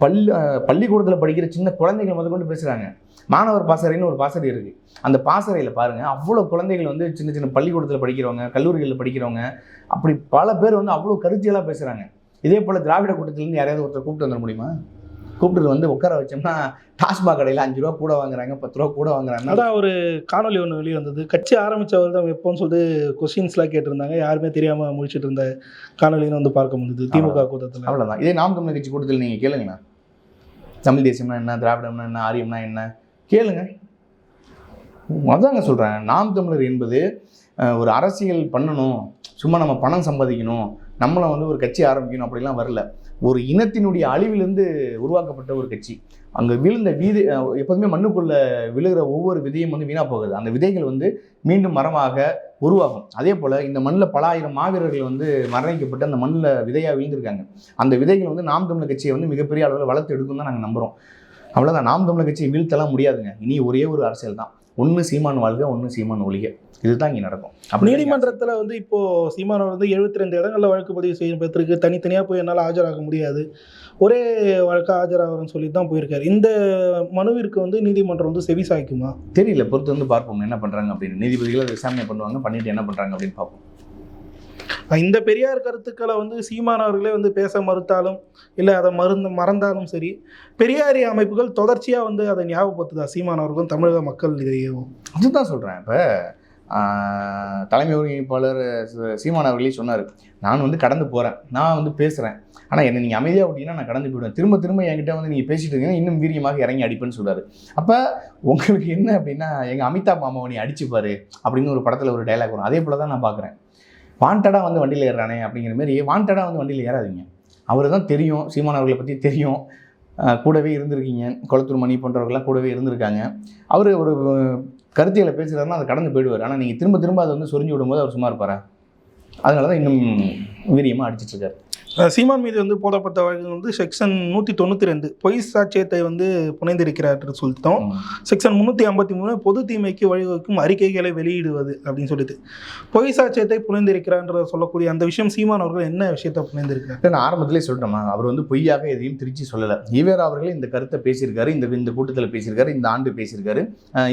பள்ளி பள்ளிக்கூடத்தில் படிக்கிற சின்ன குழந்தைகள் முதற்கொண்டு பேசுகிறாங்க மாணவர் பாசறைன்னு ஒரு பாசறை இருக்குது அந்த பாசறையில் பாருங்கள் அவ்வளோ குழந்தைகள் வந்து சின்ன சின்ன பள்ளிக்கூடத்தில் படிக்கிறவங்க கல்லூரிகளில் படிக்கிறவங்க அப்படி பல பேர் வந்து அவ்வளோ கருத்தியெல்லாம் பேசுகிறாங்க இதே போல் திராவிட கூட்டத்திலேருந்து யாரையாவது ஒருத்தர் கூப்பிட்டு வந்துட முடியுமா? கூப்பிட்டு வந்து உட்கார வச்சோம்னா டாஸ்மாக் கடையில் அஞ்சு ரூபா கூட வாங்குறாங்க பத்து ரூபா கூட வாங்குறாங்க. அதான் ஒரு காணொலி ஒன்று வெளியே வந்தது. கட்சி ஆரம்பிச்சவர் தான் வைப்போம்னு சொல்லிட்டு கொஸ்டின்ஸ்லாம் கேட்டிருந்தாங்க. யாருமே தெரியாமல் முடிச்சிட்டு இருந்த காணொலின்னு வந்து பார்க்க முடியுது திமுக கூட்டத்தில். அவ்வளோதான் இதே நாம் தமிழர் கட்சி கூட்டத்தில் நீங்கள் கேளுங்களேன். தமிழ் தேசியம்னா என்ன திராவிடம்னா என்ன ஆரியம்னா என்ன? கேளுங்க. அதாங்க சொல்கிறேன் நாம் தமிழர் என்பது ஒரு அரசியல் பண்ணணும். சும்மா நம்ம பணம் சம்பாதிக்கணும். நம்மளை வந்து ஒரு கட்சி ஆரம்பிக்கணும். அப்படிலாம் வரல. ஒரு இனத்தினுடைய அழிவிலிருந்து உருவாக்கப்பட்ட ஒரு கட்சி. அங்கே விழுந்த வீதி எப்போதுமே மண்ணுக்குள்ள விழுகிற ஒவ்வொரு விதையும் வந்து வீணாக போகுது. அந்த விதைகள் வந்து மீண்டும் மரமாக உருவாகும். அதே போல் இந்த மண்ணில் பல ஆயிரம் மாவீரர்கள் வந்து மரணிக்கப்பட்டு அந்த மண்ணில் விதையாக விழுந்திருக்காங்க. அந்த விதைகள் வந்து நாம் தமிழர் கட்சியை வந்து மிகப்பெரிய அளவில் வளர்த்து எடுக்கும் தான் நாங்கள் நம்புகிறோம் அவ்வளோதான் நாம் தமிழர் கட்சியை வீழ்த்தலாம் முடியாதுங்க. இனி ஒரே ஒரு அரசியல் தான் ஒன்று சீமான் வாழ்க ஒன்று சீமான் ஒழிக. இதுதான் இங்கே நடக்கும். அப்படி நீதிமன்றத்தில் வந்து இப்போ சீமானவர் வந்து எழுபத்தி ரெண்டு இடங்களில் வழக்கு பதிவு செய்யப்பட்டிருக்கு தனித்தனியாக போய் என்னால் ஆஜராக முடியாது. ஒரே வழக்கு ஆஜராகிறன்னு சொல்லி தான் போயிருக்காரு. இந்த மனுவிற்கு வந்து நீதிமன்றம் வந்து செவி சாய்க்குமா? தெரியல. பொறுத்து வந்து பார்ப்போம். என்ன பண்ணுறாங்க அப்படின்னு. நீதிபதிகள் அதை விசாரணை பண்ணுவாங்க. பண்ணிட்டு என்ன பண்ணுறாங்க அப்படின்னு பார்ப்போம். இந்த பெரியார் கருத்துக்களை வந்து சீமானவர்களே வந்து பேச மறுத்தாலும் இல்லை அதை மருந்து மறந்தாலும் சரி பெரியாரி அமைப்புகள் தொடர்ச்சியாக வந்து அதை ஞாபகப்படுத்துதா சீமானவர்களும் தமிழக மக்கள் இதையும்? அதுதான் சொல்கிறேன் இப்போ தலைமை ஒருங்கிணைப்பாளர் சீமான் அவர்களே சொன்னார் நான் வந்து கடந்து போகிறேன் நான் வந்து பேசுகிறேன் ஆனால் என்னை நீங்கள் அமைதியாக விட்டீங்கன்னா நான் கடந்து போயிடுவேன். திரும்ப திரும்ப என்கிட்ட வந்து நீங்கள் பேசிட்டு இருக்கீங்கன்னா இன்னும் வீரியமாக இறங்கி அடிப்பேன்னு சொல்றாரு. அப்போ உங்களுக்கு என்ன அப்படின்னா எங்கள் அமிதாப் மாமாவை நீ அடிச்சுப்பாரு அப்படின்னு ஒரு படத்தில் ஒரு டைலாக் வரும். அதே போல் தான் நான் பார்க்குறேன் வாண்டடாக வந்து வண்டியில் ஏறுறானே அப்படிங்கிற மாதிரி வாண்டடாக வந்து வண்டியில் ஏறாதீங்க. அவர் தான் தெரியும் சீமான் அவர்களை பற்றி தெரியும். கூடவே இருந்திருக்கீங்க. குளத்தூர் மணி போன்றவர்கள்லாம் கூடவே இருந்திருக்காங்க. அவர் ஒரு கருத்தியில் பேசுகிறாருன்னா அதை கடந்து போயிடுவார். ஆனால் நீங்கள் திரும்ப திரும்ப அதை வந்து சொரிஞ்சு விடும்போது அவர் சும்மா இருப்பாரா? அதனால தான் இன்னும் வீரியமாக அடிச்சிட்ருக்காரு சீமான் மீது வந்து போடப்பட்ட வழக்கு வந்து செக்ஷன் நூற்றி தொண்ணூற்றி ரெண்டு. பொய் சாட்சியத்தை வந்து புனைந்திருக்கிறார் சொல்லிட்டோம். செக்ஷன் முந்நூற்றி ஐம்பத்தி மூணு பொது தீமைக்கு வழிவகுக்கும் அறிக்கைகளை வெளியிடுவது அப்படின்னு சொல்லிட்டு. பொய் சாட்சியத்தை புனைந்திருக்கிறான்ற சொல்லக்கூடிய அந்த விஷயம் சீமான் அவர்கள் என்ன விஷயத்தை புனைந்திருக்கிறார்? நான் ஆரம்பத்திலே சொல்லிட்டோமா அவர் வந்து பொய்யாக எதையும் திருச்சி சொல்லலை. ஈவேரா அவர்கள் இந்த கருத்தை பேசியிருக்காரு இந்த இந்த கூட்டத்தில் பேசியிருக்காரு இந்த ஆண்டு பேசியிருக்காரு.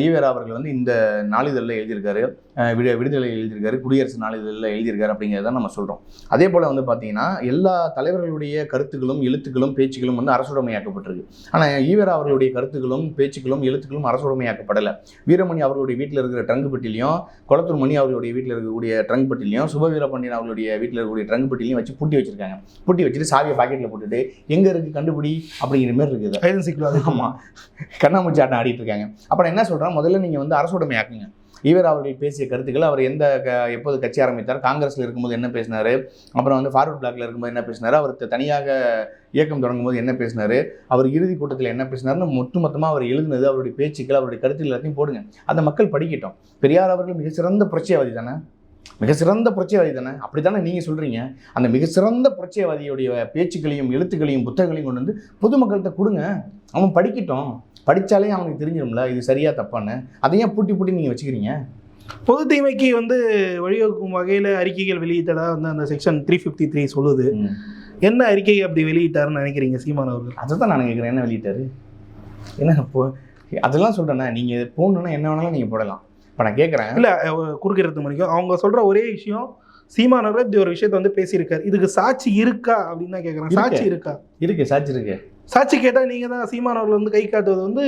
ஈவேரா அவர்கள் வந்து இந்த நாளிதழில் எழுதியிருக்காரு. விடு விடுதலை எழுதியிருக்காரு குடியரசு நாளிதழில் எழுதியிருக்காரு அப்படிங்கிறத நம்ம சொல்கிறோம் அதே போல் வந்து பார்த்தீங்கன்னா எல்லா தலைவர்களுடைய கருத்துக்களும் எழுத்துக்களும் பேச்சுக்களும் வந்து அரசுடைமையாக்கப்பட்டிருக்கு. ஆனால் ஈவேரா அவர்களுடைய கருத்துக்களும் பேச்சுக்களும் எழுத்துக்களும் அரசுடைமையாக்கப்படலை. வீரமணி அவர்களுடைய வீட்டில் இருக்கிற ட்ரங்க் பெட்டிலையும் குளத்தூர் மணி அவர்களுடைய வீட்டில் இருக்கக்கூடிய ட்ரங்க் பெட்டிலையும் சுபவீர பாண்டியன் அவர்களுடைய வீட்டில் இருக்கக்கூடிய ட்ரங்க் பெட்டிலையும் வச்சு பூட்டி வச்சிருக்காங்க. பூட்டி வச்சுட்டு சாவியை பாக்கெட்டில் போட்டுட்டு எங்கே இருக்குது கண்டுபிடி? அப்படிங்கிற மாதிரி இருக்குது. ஐடென்சிக்குள்ள ஆமாம் கண்ணாமூச்சி ஆட்டம் ஆடிட்டு இருக்காங்க. அப்புறம் என்ன சொல்கிறேன் முதல்ல நீங்கள் வந்து அரசுடைமை ஆக்குங்க ஈவர் அவர்கள் பேசிய கருத்துக்கள் அவர் எந்த க- எப்போது கட்சி ஆரம்பித்தார் காங்கிரஸில் இருக்கும்போது என்ன பேசினார் அப்புறம் வந்து ஃபார்வர்ட் பிளாக்ல இருக்கும்போது என்ன பேசினாரு அவர் தனியாக இயக்கம் தொடங்கும் போது என்ன பேசினாரு அவர் இறுதி கூட்டத்தில் என்ன பேசினாருன்னு ஒட்டுமொத்தமாக அவர் எழுதுனது அவருடைய பேச்சுக்கள் அவருடைய கருத்துக்கள் எல்லாத்தையும் போடுங்க. அந்த மக்கள் படிக்கட்டும். பெரியார் அவர்கள் மிக சிறந்த தானே? மிக சிறந்த புரட்சியவாதி தானே? அப்படி தானே நீங்கள் சொல்கிறீங்க அந்த மிக சிறந்த புரட்சியவாதியுடைய பேச்சுக்களையும் எழுத்துக்களையும் புத்தகங்களையும் கொண்டு வந்து பொதுமக்கள்கிட்ட கொடுங்க. அவன் படிக்கட்டும். படித்தாலே அவனுக்கு தெரிஞ்சிடும்ல இது சரியா தப்பான்னு. அதையும் பூட்டி பூட்டி நீங்கள் வச்சுக்கிறீங்க. பொது தீமைக்கு வந்து வழிவகுக்கும் வகையில் அறிக்கைகள் வெளியிட்டதா வந்து அந்த செக்ஷன் த்ரீ ஃபிஃப்டி த்ரீ சொல்லுது என்ன அறிக்கை அப்படி வெளியிட்டாருன்னு நினைக்கிறீங்க சீமான் அவர்கள்? அதை தான் நான் கேட்குறேன். என்ன வெளியிட்டாரு? என்ன இப்போ அதெல்லாம் சொல்கிறேண்ணே நீங்கள் போடணுன்னா என்ன வேணாலும் நீங்கள் போடலாம். இப்போ நான் கேட்குறேன் இல்லை குறுக்கிறது மணிக்கும் அவங்க சொல்ற ஒரே விஷயம் சீமான் அவர்கள் இப்படி ஒரு விஷயத்த வந்து பேசியிருக்காரு. இதுக்கு சாட்சி இருக்கா அப்படின்னு தான் கேட்குறேன். சாட்சி இருக்கா? இருக்கு சாட்சி இருக்கு. சாட்சி கேட்டால் நீங்கள் தான் சீமான் அவர்கள் வந்து கை காட்டுவது வந்து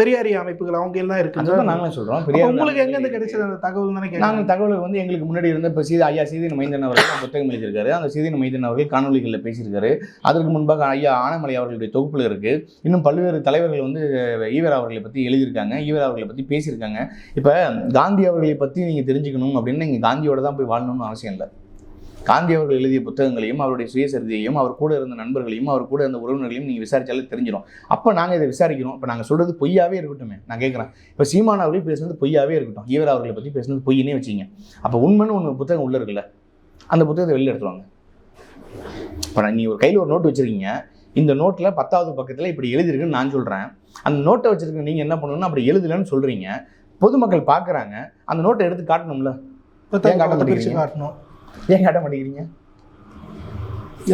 பெரியாரிய அமைப்புகள் அவங்க எல்லாம் இருக்குங்க நாங்களும் சொல்கிறோம் அப்ப உங்களுக்கு எங்கேருந்து கிடைச்சது அந்த தகவல் தானே நாங்கள் தகவல் வந்து எங்களுக்கு முன்னாடி இருந்த இப்போ சீதா ஐயா சீதீன மைந்தன் அவர்கள் புத்தகம் எழுதியிருக்காரு. அந்த சீதீன மைந்தன் அவர்கள் காணொலிகளில் பேசியிருக்காரு. அதற்கு முன்பாக ஐயா ஆனமலை அவர்களுடைய தொகுப்பில் இருக்கு. இன்னும் பல்வேறு தலைவர்கள் வந்து ஈவர் அவர்களை பற்றி எழுதியிருக்காங்க. ஈவர் அவர்களை பற்றி பேசியிருக்காங்க. இப்போ காந்தி அவர்களை பற்றி நீங்கள் தெரிஞ்சுக்கணும் அப்படின்னு நீங்கள் காந்தியோட தான் போய் வாழணும்னு அவசியம் இல்லை. காந்தி அவர்கள் எழுதிய புத்தகங்களையும் அவருடைய சுயசரிதையையும் அவர் கூட இருந்த நண்பர்களையும் அவர் கூட இருந்த உறவினர்களையும் நீங்கள் விசாரிச்சாலே தெரிஞ்சிடும். அப்போ நாங்கள் இதை விசாரிக்கிறோம். இப்போ நாங்கள் சொல்கிறது பொய்யாவே இருக்கட்டுமே. நான் கேட்குறேன் இப்போ சீமான் அவர்கள் பேசுனது பொய்யாவே இருக்கட்டும். ஈவர் அவர்களை பற்றி பேசுனது பொய்யினே வச்சிங்க அப்போ உண்மைன்னு ஒன்று புத்தகம் உள்ள இருக்குல்ல அந்த புத்தகத்தை வெளில எடுத்துருவாங்க. இப்போ நான் நீ ஒரு கையில் ஒரு நோட்டு வச்சிருக்கீங்க. இந்த நோட்டில் பத்தாவது பக்கத்தில் இப்படி எழுதிருக்குன்னு நான் சொல்கிறேன் அந்த நோட்டை வச்சிருக்க நீங்கள் என்ன பண்ணணும்னா அப்படி எழுதலைன்னு சொல்கிறீங்க பொதுமக்கள் பார்க்குறாங்க அந்த நோட்டை எடுத்து காட்டணும்ல? காட்டணும். ஏன் காட்ட மாட்டேங்கிறீங்க?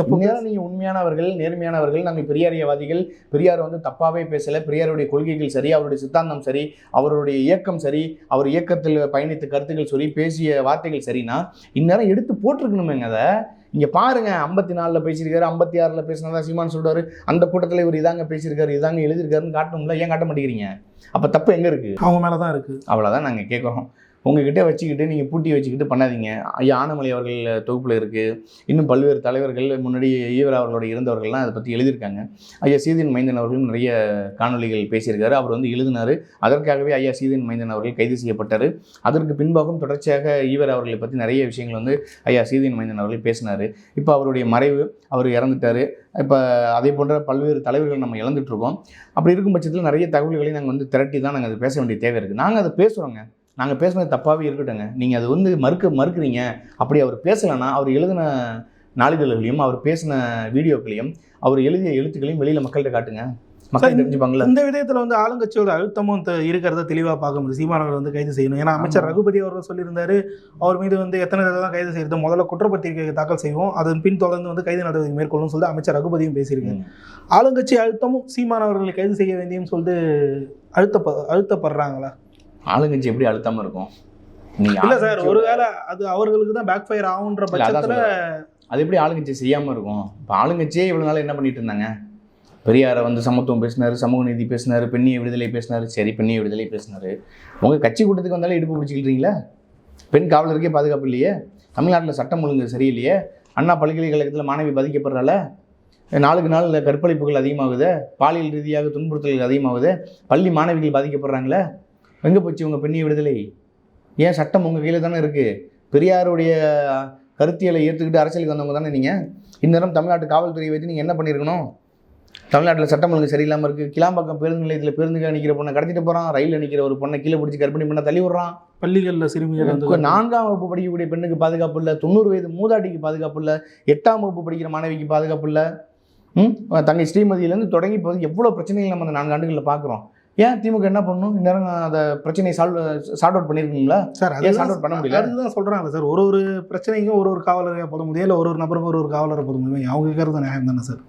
எப்போ உண்மையான நீங்கள் உண்மையானவர்கள் நேர்மையானவர்கள் நாங்கள் பெரியாரியவாதிகள் பெரியார் வந்து தப்பாகவே பேசலை பெரியாருடைய கொள்கைகள் சரி அவருடைய சித்தாந்தம் சரி அவருடைய இயக்கம் சரி அவர் இயக்கத்தில் பயணித்த கருத்துக்கள் சரி பேசிய வார்த்தைகள் சரினா இந்நேரம் எடுத்து போட்டிருக்கணுமேங்க அதை. இங்கே பாருங்க ஐம்பத்தி நாலில் பேசியிருக்காரு ஐம்பத்தி ஆறில் பேசினதா சீமான் சொல்றாரு அந்த கூட்டத்தில் இவர் இதாங்க பேசியிருக்காரு இதாங்க எழுதியிருக்காருன்னு காட்டணும்ல ஏன் காட்ட மாட்டேங்கிறீங்க? அப்போ தப்பு எங்கே இருக்குது அவங்க மேலே தான் இருக்கு. அவ்வளோதான் நாங்கள் கேட்குறோம் உங்ககிட்ட வச்சுக்கிட்டு நீங்கள் பூட்டி வச்சுக்கிட்டு பண்ணாதீங்க. ஐயா ஆனமலை அவர்கள் தொகுப்பில் இருக்குது இன்னும் பல்வேறு தலைவர்கள் முன்னாடி ஈவர் அவர்களோட இருந்தவர்கள்லாம் அதை பற்றி எழுதியிருக்காங்க. ஐயா சீதின் மைந்தன் அவர்களும் நிறைய காணொளிகள் பேசியிருக்காரு. அவர் வந்து எழுதினார். அதற்காகவே ஐயா சீதின் மைந்தன் அவர்கள் கைது செய்யப்பட்டார். அதற்கு பின்பாகவும் தொடர்ச்சியாக ஈவர் அவர்களை பற்றி நிறைய விஷயங்கள் வந்து ஐயா சீதின் மைந்தன் அவர்கள் பேசினார். இப்போ அவருடைய மறைவு அவர் இறந்துட்டார். இப்போ அதே போன்ற பல்வேறு தலைவர்கள் நம்ம இழந்துட்டுருக்கோம் அப்படி இருக்கும் பட்சத்தில் நிறைய தகவல்களை நாங்கள் வந்து திரட்டி தான் நாங்கள் அதை பேச வேண்டிய தேவை இருக்குது நாங்கள் அதை பேசுகிறோங்க நாங்கள் பேசுனது தப்பாகவே இருக்கட்டுங்க நீங்கள் அது வந்து மறுக்க மறுக்கிறீங்க அப்படி அவர் பேசலைன்னா அவர் எழுதின நாளிதழ்களையும் அவர் பேசின வீடியோக்களையும் அவர் எழுதிய எழுத்துக்களையும் வெளியில் மக்கள்கிட்ட காட்டுங்க மக்கள். தெரிஞ்சுப்பாங்களா இந்த விதயத்தில் வந்து ஆளுங்கட்சியோட அழுத்தமும் இருக்கிறத தெளிவாக பார்க்க முடியும் சீமானவர்கள் வந்து கைது செய்யணும் ஏன்னா அமைச்சர். ரகுபதி அவர்கள் சொல்லியிருந்தாரு அவர் மீது வந்து எத்தனை தடவை தான் கைது செய்யறது முதல்ல குற்றப்பத்திரிகை தாக்கல் செய்வோம் அதன் பின் தொடர்ந்து வந்து கைது நடவடிக்கை மேற்கொள்ளும் சொல்லிட்டு அமைச்சர் ரகுபதியும் பேசியிருக்காரு ம். ஆளுங்கட்சி அழுத்தமும் சீமானவர்களை கைது செய்ய வேண்டியும் சொல்லிட்டு அழுத்த அழுத்தப்படுறாங்களா ஆளுங்கட்சி எப்படி அழுத்தாம இருக்கும்? இல்ல சார் ஒருவேளை அது அவர்களுக்கு தான் பேக் ஃபயர் ஆகுன்ற பட்சத்துல அது எப்படி ஆளுங்கட்சி செய்யாம இருக்கும்? இப்போ ஆளுங்கட்சியே இவ்வளவு நாள் என்ன பண்ணிட்டு இருந்தாங்க? பெரியாரை வந்து சமத்துவம் பேசினாரு சமூக நீதி பேசினாரு பெண்ணிய விடுதலை பேசினாரு. சரி பெண்ணிய விடுதலை பேசினாரு. உங்க கட்சி கூட்டத்துக்கு வந்தாலே இடுப்பு பிடிச்சிக்கிட்டீங்களா பெண் காவலருக்கே பாதுகாப்பு இல்லையே? தமிழ்நாட்டில் சட்டம் ஒழுங்கு சரியில்லையே? அண்ணா பல்கலைக்கழகத்தில் மாணவி பாதிக்கப்படுறால நாளுக்கு நாள் கற்பழிப்புகள் அதிகமாகுது. பாலியல் ரீதியாக துன்புறுத்தல்கள் அதிகமாகுது. பள்ளி மாணவிகள் பாதிக்கப்படுறாங்களே? எங்கே போச்சு உங்கள் பெண்ணிய விடுதலை? ஏன் சட்டம் உங்கள் கையில் தானே இருக்குது பெரியாருடைய கருத்தியலை ஏற்றுக்கிட்டு அரசியலுக்கு வந்தவங்க தானே நீங்கள் இந்நேரம் தமிழ்நாட்டு காவல்துறையை வச்சு நீங்கள் என்ன பண்ணியிருக்கணும் தமிழ்நாட்டில் சட்டம் ஒழுங்கு சரியில்லாமல் இருக்குது கிளாம்பாக்கம் பேருந்து நிலையத்தில் பேருந்துக்கு நிற்கிற பொண்ணை கடத்திட்டு போகிறான் ரயிலில் நிற்கிற ஒரு பொண்ணை கீழே பிடிச்சி கர்ப்பிணி பண்ண தள்ளி விடுறான். பள்ளிகள்ல சிறுமிகள் நான்காம் வகுப்பு படிக்கக்கூடிய பெண்ணுக்கு பாதுகாப்பு இல்லை. தொண்ணூறு வயது மூதாட்டிக்கு பாதுகாப்பு இல்லை. எட்டாம் வகுப்பு படிக்கிற மாணவிக்கு பாதுகாப்பு இல்லை. ம்? தங்கை ஸ்ரீமதியிலேருந்து தொடங்கி போது எவ்வளோ பிரச்சனைகள் நம்ம அந்த நான்கு ஆண்டுகளில் பார்க்குறோம் ஏன் திமுக என்ன பண்ணணும் இந்நேரம் அந்த பிரச்சனையை சால்வ் சார்ட் அவுட் பண்ணியிருக்கீங்களா சார் ஏன் சார்ட் அவுட் பண்ண முடியல? அதுதான் சொல்றாங்க சார். ஒரு ஒரு பிரச்சனைக்கும் ஒரு ஒரு காவலரை போட முடியும் இல்லை ஒரு ஒரு நபருக்கும் ஒரு ஒரு காவலரை போட முடியும்? அவங்க கேட்கறது நியாயம் தானே சார்?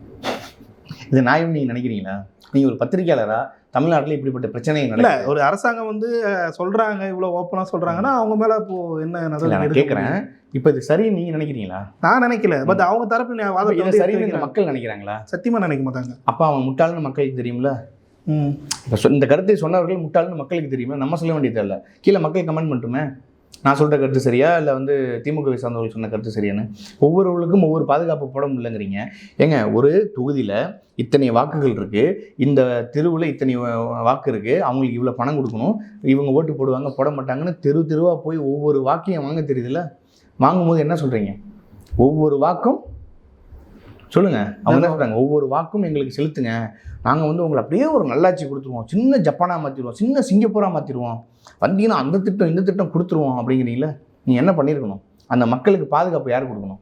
இது நியாயம் நீங்கள் நினைக்கிறீங்களா? நீங்கள் ஒரு பத்திரிக்கையாளரா தமிழ்நாட்டில் இப்படிப்பட்ட பிரச்சனை இல்ல ஒரு அரசாங்கம் வந்து அஹ், சொல்றாங்க இவ்வளவு ஓப்பனா சொல்றாங்கன்னா அவங்க மேல இப்போ என்ன நான் கேட்குறேன்? இப்போ இது சரின்னு நீங்கள் நினைக்கிறீங்களா? நான் நினைக்கல. பட் அவங்க தரப்பு இந்த வைக்கிறாங்க. மக்கள் நினைக்கிறாங்களா? சத்தியமா நினைக்க மாட்டாங்க. அப்போ அவன் முட்டாள்னு மக்களுக்கு தெரியும்ல? இப்போ இந்த கருத்தை சொன்னவர்கள் முட்டாள்னு மக்களுக்கு தெரியுமா? நம்ம சொல்ல வேண்டியது இல்லை. கீழே மக்கள் கமெண்ட் மட்டுமே நான் சொல்கிற கருத்து சரியா? இல்லை வந்து திமுகவை சார்ந்தவர்கள் சொன்ன கருத்து சரியான்னு? ஒவ்வொருவர்களுக்கும் ஒவ்வொரு பாதுகாப்பு போட முடியலங்கிறீங்க. ஏங்க ஒரு தொகுதியில் இத்தனை வாக்குகள் இருக்குது இந்த தெருவில் இத்தனை வாக்கு இருக்குது அவங்களுக்கு இவ்வளோ பணம் கொடுக்கணும். இவங்க ஓட்டு போடுவாங்க போட மாட்டாங்கன்னு தெரு தெருவாக போய் ஒவ்வொரு வாக்கையும் வாங்க தெரியுதுல்ல? வாங்கும்போது என்ன சொல்கிறீங்க ஒவ்வொரு வாக்கும் சொல்லுங்க. அவங்க என்ன சொல்றாங்க? ஒவ்வொரு வாக்கும் எங்களுக்கு செலுத்துங்க. நாங்கள் வந்து உங்களை அப்படியே ஒரு நல்லாட்சி கொடுத்துருவோம். சின்ன ஜப்பானாக மாற்றிடுவோம் சின்ன சிங்கப்பூராக மாற்றிடுவோம் வந்தீங்கன்னா அந்த திட்டம் இந்த திட்டம் கொடுத்துருவோம் அப்படிங்கிறீங்களா? நீங்கள் என்ன பண்ணியிருக்கணும்? அந்த மக்களுக்கு பாதுகாப்பு யார் கொடுக்கணும்?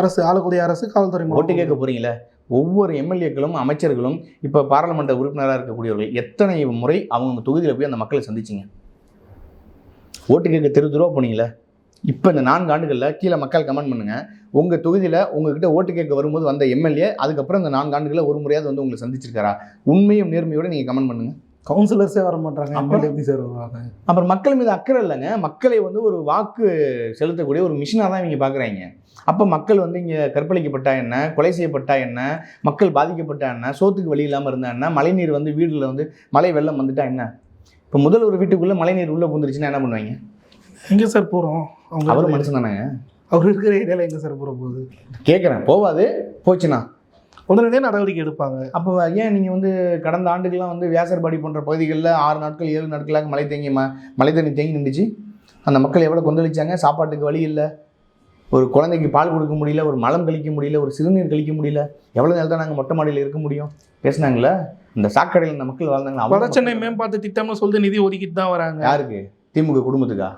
அரசு ஆளக்கூடிய அரசு காவல்துறை ஓட்டு கேட்க போறீங்களே? ஒவ்வொரு எம்எல்ஏக்களும் அமைச்சர்களும் இப்போ பாராளுமன்ற உறுப்பினராக இருக்கக்கூடியவர்கள் எத்தனை முறை அவங்க தொகுதியில் போய் அந்த மக்களை சந்திச்சிங்க? ஓட்டு கேட்க தெரு தெருவா போனீங்களே? இப்போ இந்த நான்கு ஆண்டுகளில் கீழே மக்கள் கமெண்ட் பண்ணுங்க. உங்கள் தொகுதியில் உங்ககிட்ட ஓட்டு கேட்க வரும்போது வந்த எம்எல்ஏ அதுக்கப்புறம் இந்த நான்கு ஆண்டுகளில் ஒரு முறையாவது வந்து உங்களை சந்திச்சிருக்காரா? உண்மையும் நேர்மையோட நீங்கள் கமெண்ட் பண்ணுங்க. கவுன்சிலர்ஸே வர மாட்டாங்க அப்புறம்? எப்படி சார் வருவாங்க? அப்புறம் மக்கள் மீது அக்கறை இல்லைங்க. மக்களை வந்து ஒரு வாக்கு செலுத்தக்கூடிய ஒரு மிஷினாக தான் இவங்க பார்க்குறாங்க அப்போ மக்கள் வந்து இங்கே கற்பழிக்கப்பட்டா என்ன? கொலை செய்யப்பட்டா என்ன? மக்கள் பாதிக்கப்பட்டா என்ன? சோத்துக்கு வழி இல்லாமல் இருந்தா என்ன? மழைநீர் வந்து வீடுல வந்து மழை வெள்ளம் வந்துட்டா என்ன? இப்போ முதல் ஒரு வீட்டுக்குள்ளே மழைநீர் உள்ளே புந்துருச்சுன்னா என்ன பண்ணுவாங்க? எங்கே சார் போகிறோம் அவரும் மனுஷன் தானேங்க அவர் இருக்கிற ஏரியாவில் எங்கே சார் போகிற போகுது? கேட்குறேன் போவாது. போச்சுன்னா உடனடியே நடவடிக்கை எடுப்பாங்க. அப்போ ஏன் நீங்கள் வந்து கடந்த ஆண்டுகள்லாம் வந்து வியாசர்பாடி போன்ற பகுதிகளில் ஆறு நாட்கள் ஏழு நாட்களாக மழை தேங்கி ம மழை தண்ணி தேங்கி நின்றுச்சு அந்த மக்கள் எவ்வளோ கொந்தளிச்சாங்க? சாப்பாட்டுக்கு வழி இல்லை. ஒரு குழந்தைக்கு பால் கொடுக்க முடியல ஒரு மலம் கழிக்க முடியல ஒரு சிறுநீர் கழிக்க முடியல. எவ்வளோ நேரம் தான் நாங்கள் மொட்டை மாடியில் இருக்க முடியும்? பேசுனாங்களே? இந்த சாக்கடையில் இந்த மக்கள் வாழ்ந்தாங்களா? வட சென்னை மேம்பாட்டு திட்டம்னு சொல்லிட்டு நிதி ஒதுக்கிட்டு தான் வராங்க. யாருக்கு? திமுக குடும்பத்துக்கா?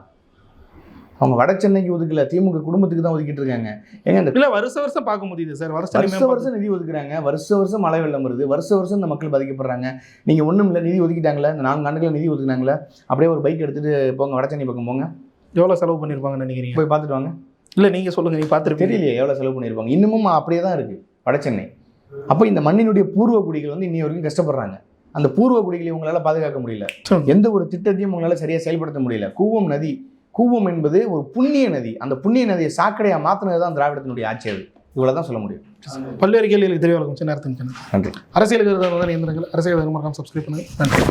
அவங்க வட சென்னைக்கு ஒதுக்கல திமுக குடும்பத்துக்கு தான் ஒதுக்கிட்டு இருக்காங்க. ஏங்க இந்த இல்ல வருஷ வருஷம் பார்க்க முடியுது சார். வட சென்னை வருஷ மேம்பாட்டு வருஷம் நிதி ஒதுக்குறாங்க. வருஷ வருஷம் மழை வெள்ளம் வருது. வருஷ வருஷம் இந்த மக்கள் பாதிக்கப்படுறாங்க. நீங்கள் ஒன்றும் இல்லை நிதி ஒதுக்கிட்டாங்களே இந்த நான்கு ஆண்டுகள் நிதி ஒதுக்குனாங்களே அப்படியே ஒரு பைக் எடுத்துட்டு போங்க வடச்சென்னை பக்கம் போங்க. எவ்வளோ செலவு பண்ணியிருப்பாங்கன்னு நினைக்கிறீங்க? போய் பார்த்துட்டு வாங்க. இல்ல நீங்க சொல்லுங்க நீங்க பார்த்துருப்பீங்க. தெரியலையே எவ்வளோ செலவு பண்ணியிருப்பாங்க இன்னமும் அப்படியே தான் இருக்குது வடசென்னை அப்போ இந்த மண்ணினுடைய பூர்வ குடிகள் வந்து இன்னி வரைக்கும் கஷ்டப்படுறாங்க. அந்த பூர்வ குடிகளை உங்களால் பாதுகாக்க முடியல. எந்த ஒரு திட்டத்தையும் உங்களால் சரியாக செயல்படுத்த முடியல. கூவம் நதி கூவம் என்பது ஒரு புண்ணிய நதி. அந்த புண்ணிய நதியை சாக்கடையாக மாற்றினது தான் திராவிடத்தினுடைய ஆட்சி அது. இவ்வளோ தான் சொல்ல முடியும். பல்வேறு கேள்விகளுக்கு தெரிய வழக்கம் சின்ன நேரத்துக்கு நன்றி. அரசியலுக்கு இயந்திரங்கள் அரசியல் சப்ஸ்கிரைப் பண்ணுங்க. நன்றி.